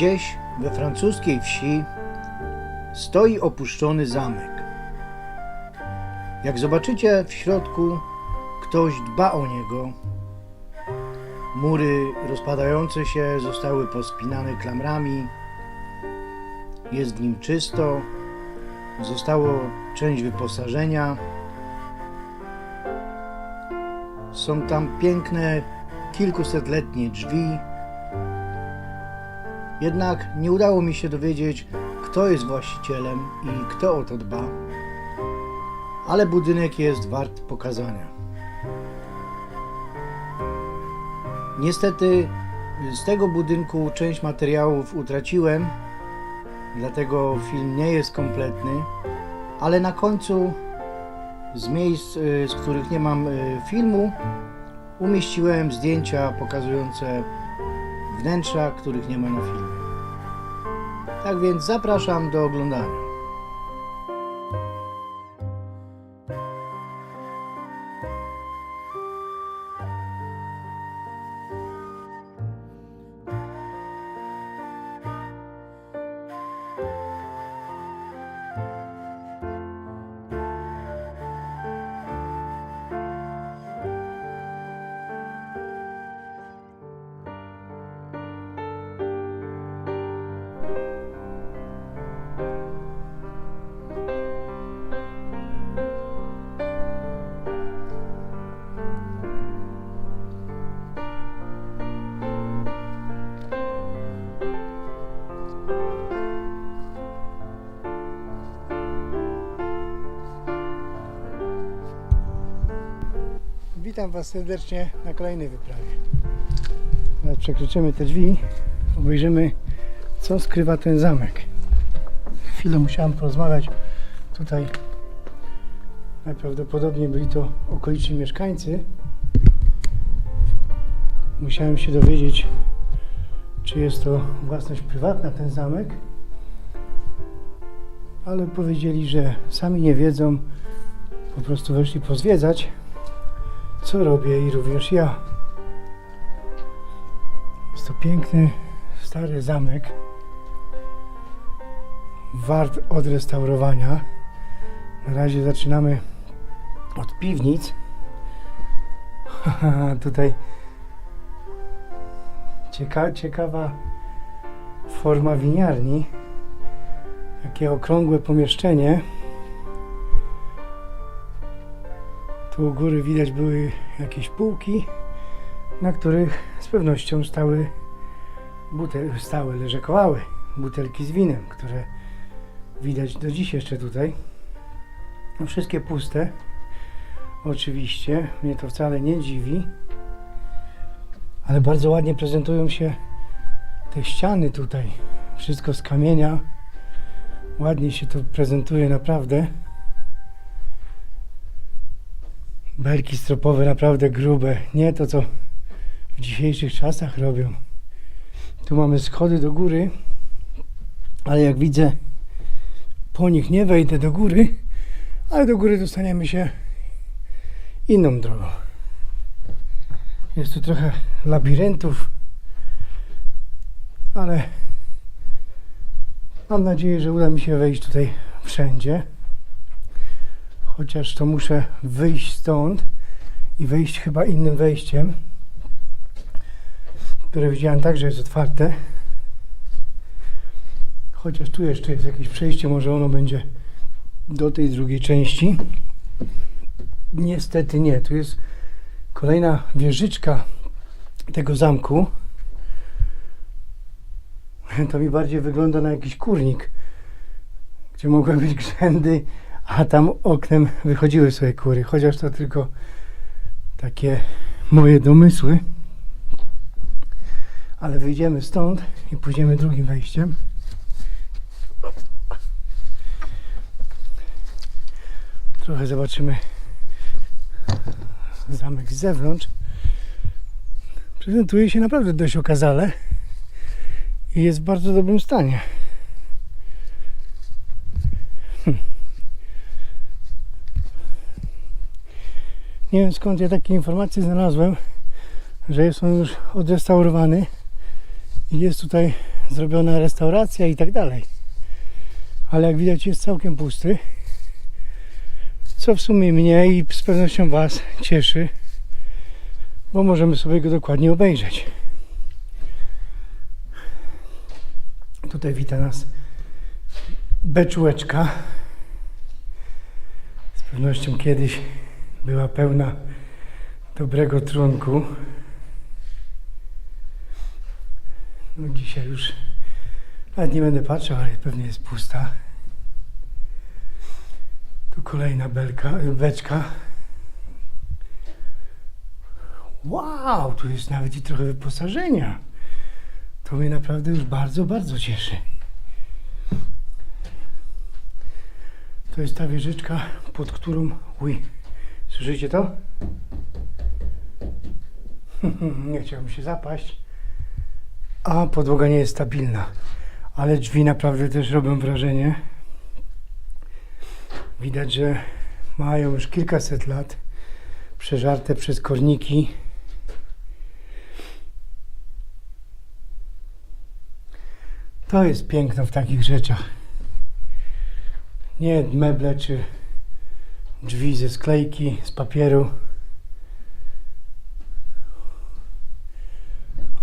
Gdzieś we francuskiej wsi stoi opuszczony zamek. Jak zobaczycie w środku, ktoś dba o niego. Mury rozpadające się zostały pospinane klamrami. Jest w nim czysto. Zostało część wyposażenia. Są tam piękne, kilkusetletnie drzwi. Jednak nie udało mi się dowiedzieć, kto jest właścicielem i kto o to dba. Ale budynek jest wart pokazania. Niestety z tego budynku część materiałów utraciłem, dlatego film nie jest kompletny, ale na końcu z miejsc, y, z których nie mam y, filmu, umieściłem zdjęcia pokazujące wnętrza, których nie ma na filmie. Tak więc zapraszam do oglądania. Witam Was serdecznie na kolejnej wyprawie. Teraz przekroczymy te drzwi, obejrzymy co skrywa ten zamek. Chwilę musiałem porozmawiać tutaj. Najprawdopodobniej byli to okoliczni mieszkańcy. Musiałem się dowiedzieć, czy jest to własność prywatna ten zamek. Ale powiedzieli, że sami nie wiedzą, po prostu weszli pozwiedzać co robię i również ja. Jest to piękny, stary zamek. Wart odrestaurowania. Na razie zaczynamy od piwnic. Tutaj cieka ciekawa forma winiarni. Takie okrągłe pomieszczenie. Tu u góry widać były jakieś półki, na których z pewnością stały, butel, stały leżakowały butelki z winem, które widać do dziś jeszcze tutaj. No, wszystkie puste. Oczywiście, mnie to wcale nie dziwi. Ale bardzo ładnie prezentują się te ściany tutaj. Wszystko z kamienia. Ładnie się to prezentuje naprawdę. Belki stropowe naprawdę grube. Nie to, co w dzisiejszych czasach robią. Tu mamy schody do góry, ale jak widzę, po nich nie wejdę do góry, ale do góry dostaniemy się inną drogą. Jest tu trochę labiryntów, ale mam nadzieję, że uda mi się wejść tutaj wszędzie chociaż to muszę wyjść stąd i wyjść chyba innym wejściem, które widziałem także jest otwarte. Chociaż tu jeszcze jest jakieś przejście, może ono będzie do tej drugiej części. Niestety nie, tu jest kolejna wieżyczka tego zamku. To mi bardziej wygląda na jakiś kurnik, gdzie mogły być grzędy a tam oknem wychodziły sobie kury, chociaż to tylko takie moje domysły. Ale wyjdziemy stąd i pójdziemy drugim wejściem. Trochę zobaczymy zamek z zewnątrz. Prezentuje się naprawdę dość okazale i jest w bardzo dobrym stanie. Nie wiem skąd ja takie informacje znalazłem, że jest on już odrestaurowany i jest tutaj zrobiona restauracja i tak dalej. Ale jak widać jest całkiem pusty. Co w sumie mnie i z pewnością Was cieszy, bo możemy sobie go dokładnie obejrzeć. Tutaj wita nas beczułeczka. Z pewnością kiedyś była pełna dobrego trunku. No dzisiaj już nawet nie będę patrzył, ale pewnie jest pusta. Tu kolejna belka, beczka. Wow, tu jest nawet i trochę wyposażenia. To mnie naprawdę już bardzo, bardzo cieszy. To jest ta wieżyczka, pod którą... Uj, słyszycie to? nie chciałbym się zapaść. A podłoga nie jest stabilna. Ale drzwi naprawdę też robią wrażenie. Widać, że mają już kilkaset lat. Przeżarte przez korniki. To jest piękno w takich rzeczach. Nie meble czy drzwi ze sklejki, z papieru.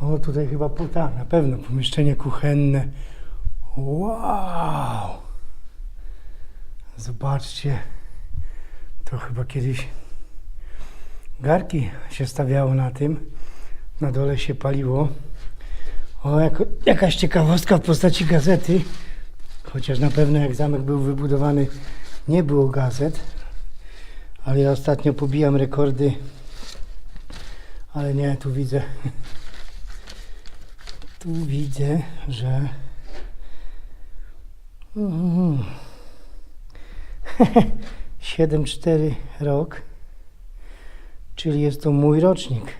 O, tutaj chyba tak, na pewno pomieszczenie kuchenne. Wow! Zobaczcie, to chyba kiedyś garki się stawiało na tym. Na dole się paliło. O, jako, jakaś ciekawostka w postaci gazety. Chociaż na pewno jak zamek był wybudowany, nie było gazet. Ale ja ostatnio pobijam rekordy. Ale nie, tu widzę. Tu widzę, że. Mm. 7-4 rok, czyli jest to mój rocznik.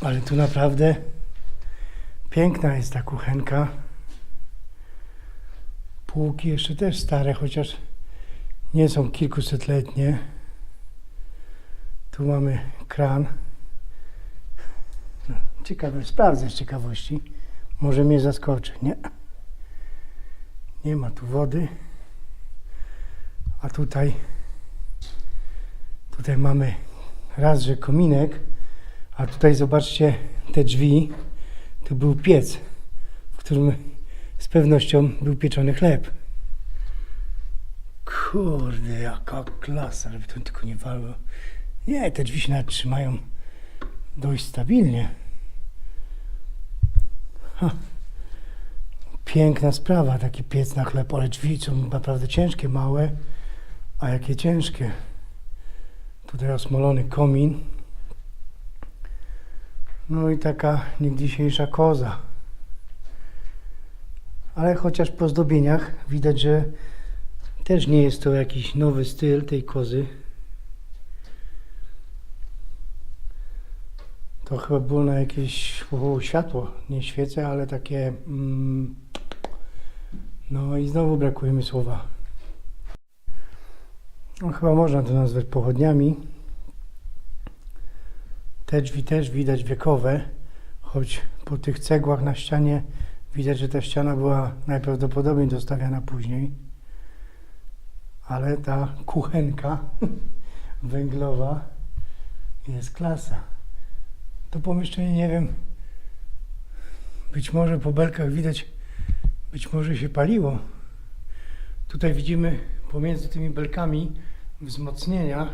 Ale tu naprawdę piękna jest ta kuchenka. Półki jeszcze też stare, chociaż nie są kilkusetletnie. Tu mamy kran. No, Ciekawe, sprawdzę z ciekawości. Może mnie zaskoczy, nie? Nie ma tu wody. A tutaj tutaj mamy raz, że kominek, a tutaj zobaczcie te drzwi. Tu był piec, w którym z pewnością był pieczony chleb. Kurde, jaka klasa, żeby to tylko nie walło. Nie, te drzwi się nawet trzymają dość stabilnie. Ha. Piękna sprawa, taki piec na chleb, ale drzwi są naprawdę ciężkie, małe, a jakie ciężkie. Tutaj osmolony komin. No i taka niegdysiejsza koza. Ale chociaż po zdobieniach widać, że też nie jest to jakiś nowy styl tej kozy. To chyba było na jakieś o, światło, nie świece, ale takie. Mm, no i znowu brakuje mi słowa. No, chyba można to nazwać pochodniami. Te drzwi też widać wiekowe, choć po tych cegłach na ścianie widać, że ta ściana była najprawdopodobniej dostawiana później. Ale ta kuchenka węglowa jest klasa. To pomieszczenie, nie wiem, być może po belkach widać, być może się paliło. Tutaj widzimy pomiędzy tymi belkami wzmocnienia.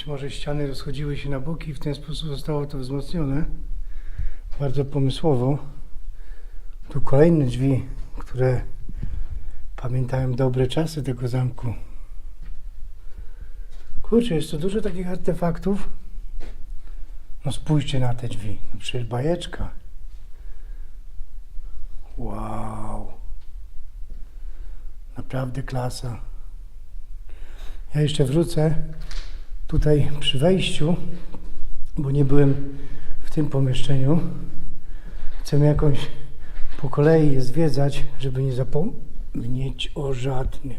Być może ściany rozchodziły się na boki i w ten sposób zostało to wzmocnione. Bardzo pomysłowo. Tu kolejne drzwi, które pamiętają dobre czasy tego zamku. Kurczę, jest tu dużo takich artefaktów. No spójrzcie na te drzwi. No przecież bajeczka. Wow. Naprawdę klasa. Ja jeszcze wrócę tutaj przy wejściu, bo nie byłem w tym pomieszczeniu. Chcę jakąś po kolei je zwiedzać, żeby nie zapomnieć o żadnym.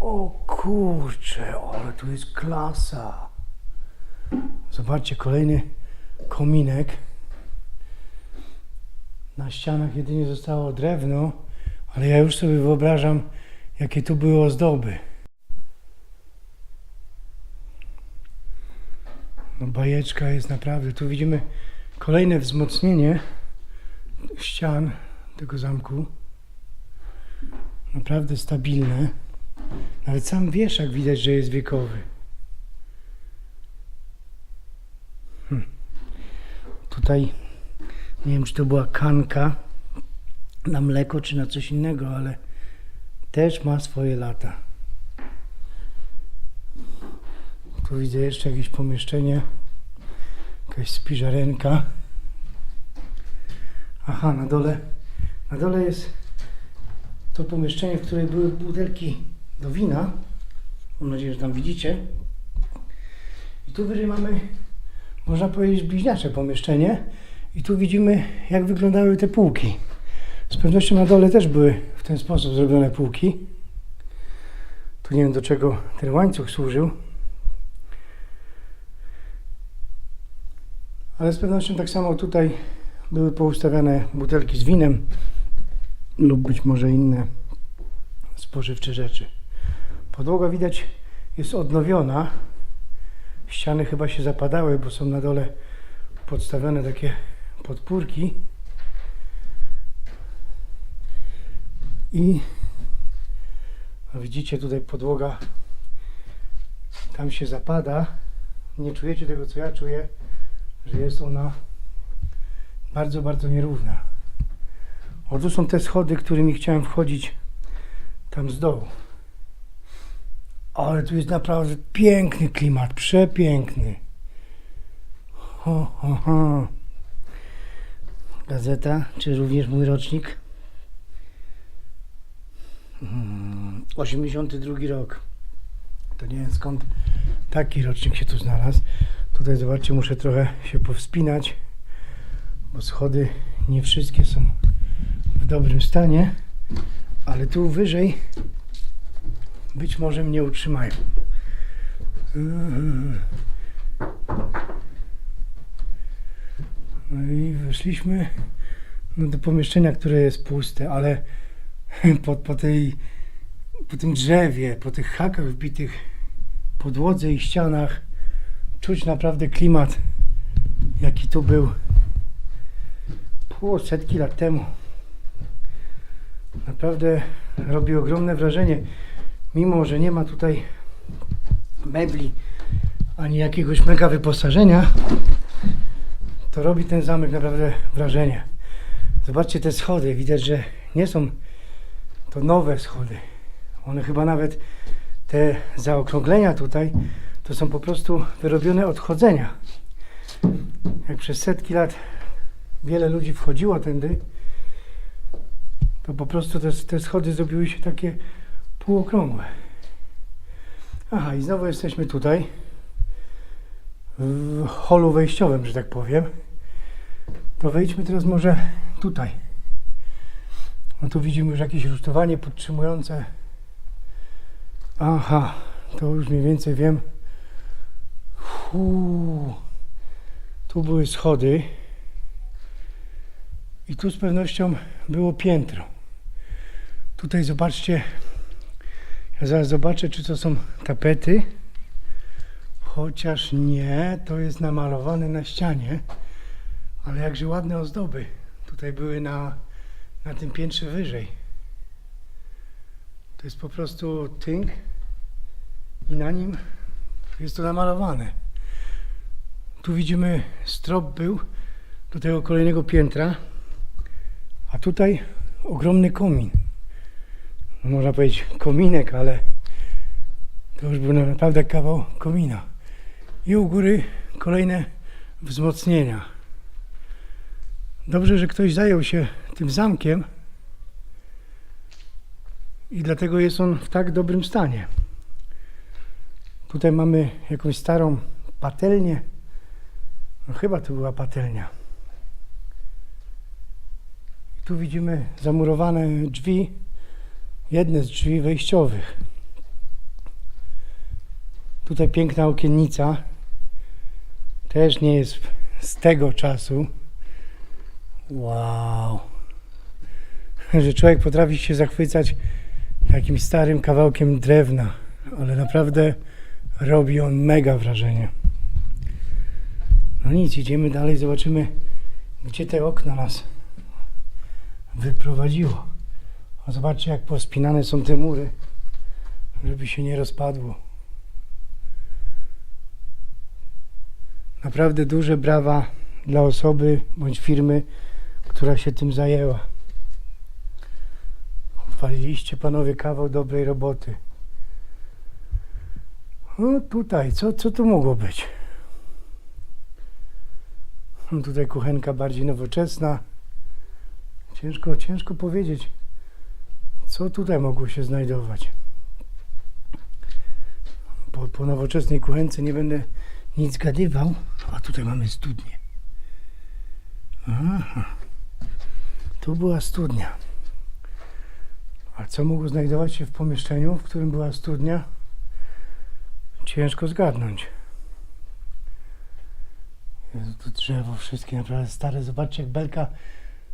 O kurcze, ale tu jest klasa. Zobaczcie, kolejny kominek. Na ścianach jedynie zostało drewno, ale ja już sobie wyobrażam, jakie tu były ozdoby. No bajeczka jest naprawdę. Tu widzimy kolejne wzmocnienie ścian tego zamku. Naprawdę stabilne. Nawet sam wieszak widać, że jest wiekowy. Hm. Tutaj nie wiem, czy to była kanka na mleko, czy na coś innego, ale też ma swoje lata. Tu widzę jeszcze jakieś pomieszczenie, jakaś spiżarenka. Aha, na dole, na dole jest to pomieszczenie, w której były butelki do wina. Mam nadzieję, że tam widzicie. I tu wyżej mamy, można powiedzieć, bliźniacze pomieszczenie. I tu widzimy, jak wyglądały te półki. Z pewnością na dole też były w ten sposób zrobione półki. Tu nie wiem, do czego ten łańcuch służył. Ale z pewnością tak samo tutaj były poustawiane butelki z winem lub być może inne spożywcze rzeczy. Podłoga widać jest odnowiona. Ściany chyba się zapadały, bo są na dole podstawione takie podpórki. I widzicie tutaj podłoga tam się zapada. Nie czujecie tego co ja czuję, że jest ona bardzo, bardzo nierówna. O, tu są te schody, którymi chciałem wchodzić tam z dołu. Ale tu jest naprawdę piękny klimat, przepiękny. Ho, ho, ho. Gazeta, czy również mój rocznik? Mm, 82 rok. To nie wiem skąd taki rocznik się tu znalazł. Tutaj zobaczcie, muszę trochę się powspinać, bo schody nie wszystkie są w dobrym stanie, ale tu wyżej być może mnie utrzymają. No i weszliśmy no, do pomieszczenia, które jest puste, ale po, po, tej, po tym drzewie, po tych hakach wbitych podłodze i ścianach czuć naprawdę klimat, jaki tu był pół setki lat temu. Naprawdę robi ogromne wrażenie, mimo że nie ma tutaj mebli ani jakiegoś mega wyposażenia, to robi ten zamek naprawdę wrażenie. Zobaczcie te schody, widać, że nie są to nowe schody. One chyba nawet te zaokrąglenia tutaj to są po prostu wyrobione od chodzenia. Jak przez setki lat wiele ludzi wchodziło tędy, to po prostu te, te schody zrobiły się takie półokrągłe. Aha, i znowu jesteśmy tutaj, w holu wejściowym, że tak powiem. To wejdźmy teraz może tutaj. No tu widzimy już jakieś rusztowanie podtrzymujące. Aha, to już mniej więcej wiem. Tu były schody. I tu z pewnością było piętro. Tutaj zobaczcie. Ja zaraz zobaczę, czy to są tapety. Chociaż nie, to jest namalowane na ścianie. Ale jakże ładne ozdoby. Tutaj były na, na tym piętrze wyżej. To jest po prostu tynk i na nim jest to namalowane. Tu widzimy strop był do tego kolejnego piętra, a tutaj ogromny komin. No, można powiedzieć kominek, ale to już był naprawdę kawał komina. I u góry kolejne wzmocnienia. Dobrze, że ktoś zajął się tym zamkiem i dlatego jest on w tak dobrym stanie. Tutaj mamy jakąś starą patelnię. No chyba to była patelnia. I tu widzimy zamurowane drzwi, jedne z drzwi wejściowych. Tutaj piękna okiennica. Też nie jest z tego czasu. Wow. Że człowiek potrafi się zachwycać jakimś starym kawałkiem drewna, ale naprawdę robi on mega wrażenie. No nic, idziemy dalej, zobaczymy, gdzie te okna nas wyprowadziło. A zobaczcie, jak pospinane są te mury, żeby się nie rozpadło. Naprawdę duże brawa dla osoby bądź firmy, która się tym zajęła. Odwaliliście panowie kawał dobrej roboty. No tutaj, co, co tu mogło być? No tutaj kuchenka bardziej nowoczesna. Ciężko, ciężko powiedzieć, co tutaj mogło się znajdować. Po, po nowoczesnej kuchence nie będę nic zgadywał. A tutaj mamy studnię. Aha. Tu była studnia. A co mogło znajdować się w pomieszczeniu, w którym była studnia? Ciężko zgadnąć. Jezu, to drzewo wszystkie naprawdę stare. Zobaczcie jak belka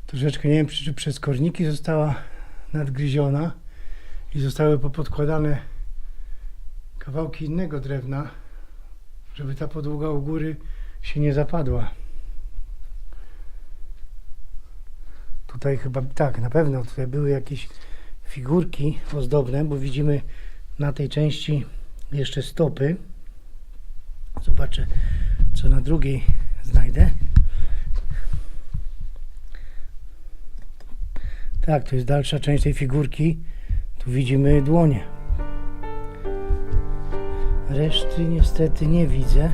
troszeczkę, nie wiem czy czy przez korniki została nadgryziona i zostały popodkładane kawałki innego drewna, żeby ta podłoga u góry się nie zapadła. Tutaj chyba, tak, na pewno tutaj były jakieś figurki ozdobne, bo widzimy na tej części jeszcze stopy. Zobaczę, co na drugiej znajdę. Tak, to jest dalsza część tej figurki. Tu widzimy dłonie. Reszty niestety nie widzę.